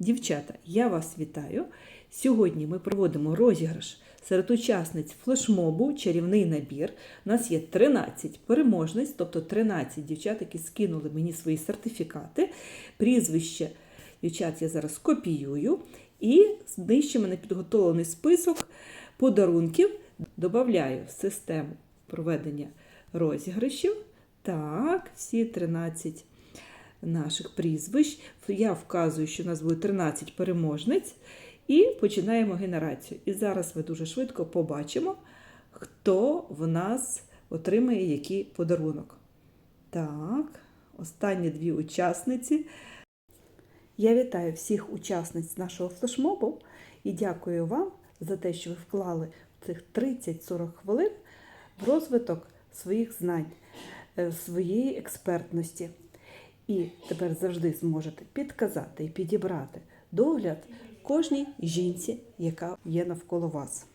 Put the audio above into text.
Дівчата, я вас вітаю. Сьогодні ми проводимо розіграш серед учасниць флешмобу Чарівний набір. У нас є 13 переможниць, тобто 13 дівчат, які скинули мені свої сертифікати. Прізвище дівчат я зараз копіюю. І в мене підготовлений список подарунків. Добавляю в систему проведення розіграшів. Так, всі 13 наших прізвищ. Я вказую, що у нас буде 13 переможниць, і починаємо генерацію. І зараз ми дуже швидко побачимо, хто в нас отримає який подарунок. Так, останні дві учасниці. Я вітаю всіх учасниць нашого флешмобу і дякую вам за те, що ви вклали цих 30-40 хвилин в розвиток своїх знань, е, своєї експертності. І тепер завжди зможете підказати і підібрати догляд кожній жінці, яка є навколо вас.